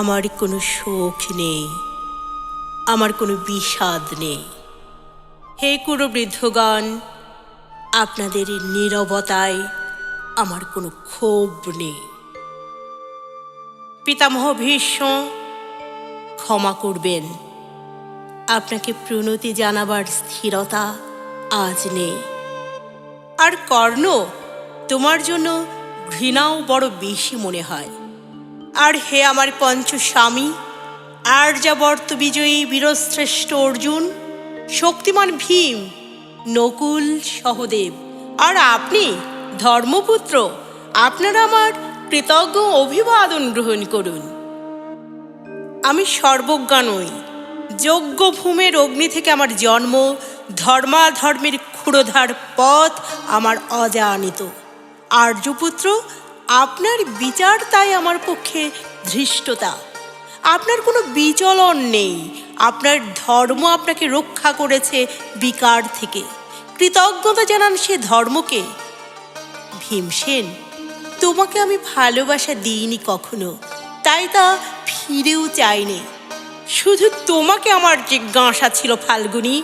আমার কোনো শোক নেই, আমার কোনো বিষাদ নেই। হে কোনো বৃদ্ধগণ আপনাদের নীরবতায় আমার কোনো ক্ষোভ নেই। পিতামহ ভীষ্ম ক্ষমা করবেন। আপনাকে প্রণতি জানাবার স্থিরতা আজ নেই। আর কর্ণ, তোমার জন্য ঘৃণাও বড় বেশি মনে হয়। আর হে আমার পঞ্চ স্বামী আর্যাবর্ত বিজয়ী বীরশ্রেষ্ঠ অর্জুন, শক্তিমান ভীম, নকুল সহদেব, আর আপনি ধর্মপুত্র, আপনারা আমার কৃতজ্ঞ অভিবাদন গ্রহণ করুন। আমি সর্বজ্ঞা নই। যোগ্য ভূমের অগ্নি থেকে আমার জন্ম, ধর্মাধর্মের ক্ষুরধার পথ আমার অজানিত। আর্যপুত্র, আপনার বিচার তাই আমার পক্ষে ধৃষ্টতা। আপনার কোনো বিচলন নেই। আপনার ধর্ম আপনাকে রক্ষা করেছে বিকার থেকে। কৃতজ্ঞতা জানান সে ধর্মকে। ভীমসেন তোমাকে আমি ভালোবাসা দিইনি কখনো, তাই তা ফিরেও চাইনি। শুধু তোমাকে আমার যে গাঁসা ছিল ফাল্গুনি,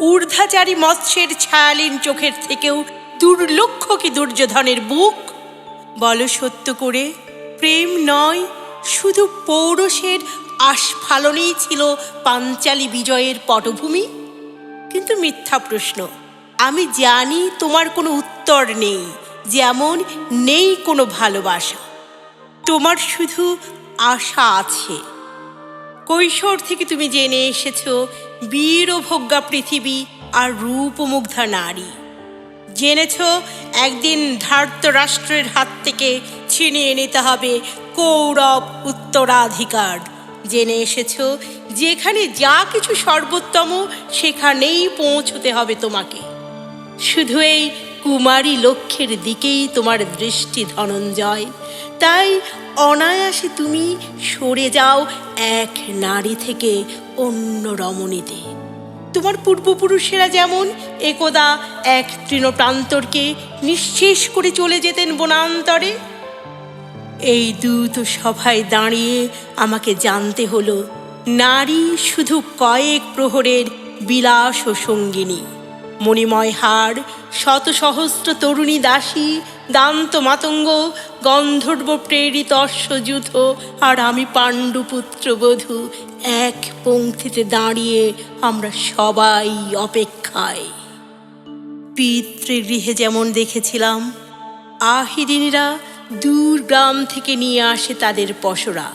ঊর্ধ্বাচারী মৎস্যের ছায়ালীন চোখের থেকেও দুর্লক্ষ কি দুর্যোধনের বুক? বলো সত্য করে, প্রেম নয়, শুধু পৌরসের আস্ফালনেই ছিল পাঞ্চালী বিজয়ের পটভূমি? কিন্তু মিথ্যা প্রশ্ন, আমি জানি তোমার কোনো উত্তর নেই। যেমন নেই কোনো ভালোবাসা, তোমার শুধু আশা আছে। কৈশোর থেকে তুমি জেনে এসেছ বীরভোগ্যা পৃথিবী আর রূপমুগ্ধা নারী। জেনেছ, একদিন ধার্ত রাষ্ট্রের হাত থেকে ছিনিয়ে নিতে হবে কৌরব উত্তরাধিকার। জেনে এসেছ, যেখানে যা কিছু সর্বোত্তম, সেখানেই পৌঁছতে হবে তোমাকে। শুধু এই কুমারী লক্ষ্যের দিকেই তোমার দৃষ্টি ধনঞ্জয়। তাই অনায়াসে তুমি সরে যাও এক নারী থেকে অন্য রমণীতে। তোমার পূর্বপুরুষেরা যেমন একদা এক তৃণপ্রান্তরকে নিঃশেষ করে চলে যেতেন বনান্তরে। এই দ্রুত সভায় দাঁড়িয়ে আমাকে জানতে হলো, নারী শুধু কয়েক প্রহরের বিলাস ও সঙ্গিনী। মণিময় হার শত সহস্র তরুণী দাসী, দান্ত মাতঙ্গ, গন্ধর্ব প্রেরিত অশ্বযুধ আর আমি পাণ্ডুপুত্র বধূ এক পংক্তিতে দাঁড়িয়ে আমরা সবাই অপেক্ষায়। পিতৃগৃহে যেমন দেখেছিলাম আহিরিনীরা দূর গ্রাম থেকে নিয়ে আসে তাদের পশরা।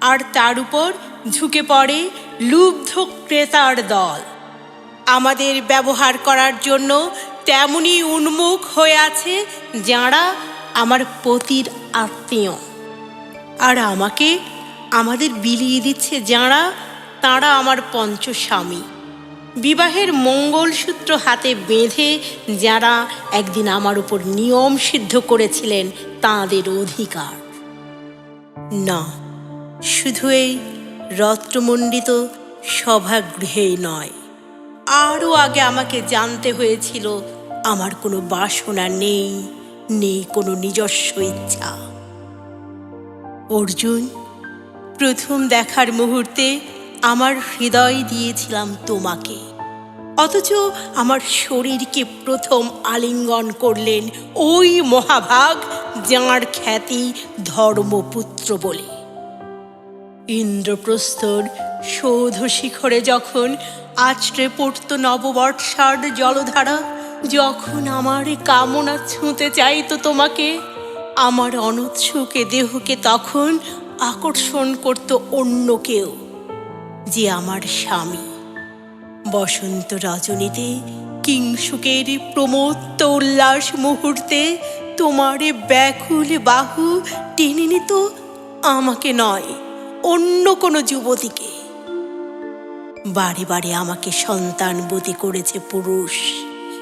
আর তার উপর ঝুঁকে পড়ে লুব্ধ ক্রেতার দল। আমাদের ব্যবহার করার জন্য তেমনি উন্মুখ হয়ে আছে যাঁরা আমার পতির আত্মীয়। আর আমাকে আমাদের বিলিয়ে দিচ্ছে যাঁরা, তাঁরা আমার পঞ্চস্বামী। বিবাহের মঙ্গলসূত্র হাতে বেঁধে যারা একদিন আমার উপর নিয়ম সিদ্ধ করেছিলেন, তাঁদের অধিকার। না, শুধু এই রত্নমণ্ডিত সভাগৃহেই নয়। আরও আগে আমাকে জানতে হয়েছিল, আমার কোনো বাসনা নেই নেই কোনো নিজস্ব ইচ্ছা। অর্জুন, প্রথম দেখার মুহূর্তে আমার হৃদয় দিয়েছিলাম তোমাকে। অথচ আমার শরীরকে প্রথম আলিঙ্গন করলেন ওই মহাভাগ যাঁর খ্যাতি ধর্মপুত্র বলে। ইন্দ্রপ্রস্তর সৌধ শিখরে যখন আছড়ে পড়তো নববর্ষার জলধারা, যখন আমার কামনা ছুঁতে চাইতো তোমাকে, আমার অনুৎসুকে দেহকে তখন আকর্ষণ করতো অন্য কেউ, যে আমার স্বামী। বসন্ত রজনীতে কিংসুকের প্রমত্ত উল্লাস মুহূর্তে তোমারে ব্যাকুল বাহু টেনে নিত আমাকে নয়, অন্য কোনো যুবতীকে। বারে বারে আমাকে সন্তান সন্তানবতী করেছে পুরুষ।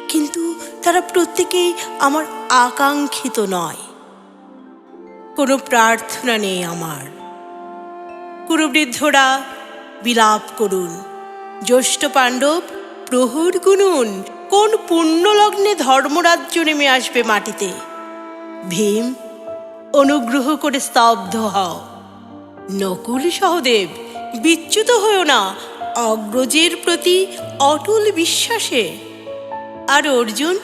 কিন্তু তারা প্রত্যেকেই আমার আকাঙ্ক্ষিত নয়। কোনো প্রার্থনা নেই আমার। কুরুবৃদ্ধরা বিলাপ করুন। জ্যৈষ্ঠ পাণ্ডব, প্রহর গুনুন। কোন পুণ্যলগ্নে ধর্মরাজ্য নেমে আসবে মাটিতে? ভীম, অনুগ্রহ করে স্তব্ধ হও। নকুল সহদেব, বিচ্যুত হও না। অগ্রজের প্রতি অটল বিশ্বাসে। আর অর্জুন,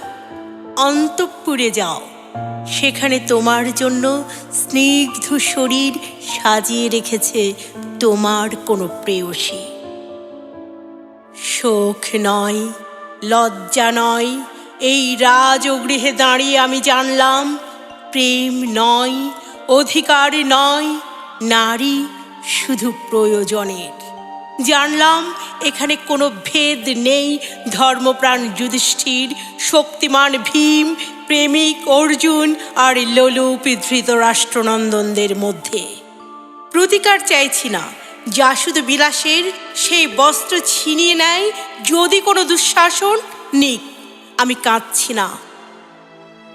অন্তঃপুরে যাও। সেখানে তোমার জন্য স্নিগ্ধ শরীর সাজিয়ে রেখেছে তোমার কোনো প্রেয়সী। শোক নয়, লজ্জা নয়, এই রাজগৃহে দাঁড়িয়ে আমি জানলাম, প্রেম নয়, অধিকার নয়, নারী শুধু প্রয়োজনের। জানলাম, এখানে কোনো ভেদ নেই। ধর্মপ্রাণ যুধিষ্ঠির, শক্তিমান ভীম, প্রেমিক অর্জুন আর লোলুপ ধৃত রাষ্ট্রনন্দনদের মধ্যে। প্রতিকার চাইছি না। যা শুধু বিলাসের সেই বস্ত্র ছিনিয়ে নেয়, যদি কোনো দুঃশাসন, নিক। আমি কাঁদছি না।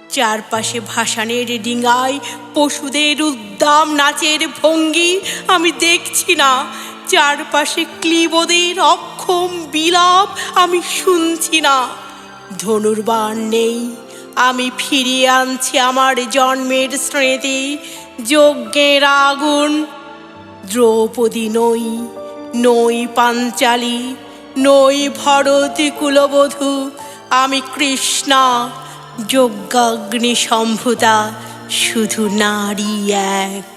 চারপাশে ভাসানের ডিঙায় পশুদের উদ্দাম নাচের ভঙ্গি আমি দেখছি না। চারপাশে ক্লিবদের অক্ষম বিলাপ আমি শুনছি না। ধনুর্বাণ নেই। আমি ফিরিয়ে আনছি আমার জন্মের স্মৃতি। যজ্ঞের আগুন। দ্রৌপদী নই নই পাঞ্চালী, নই ভরতী কুলবধূ। আমি কৃষ্ণা যজ্ঞাগ্নি সম্ভুতা শুধু নারী এক।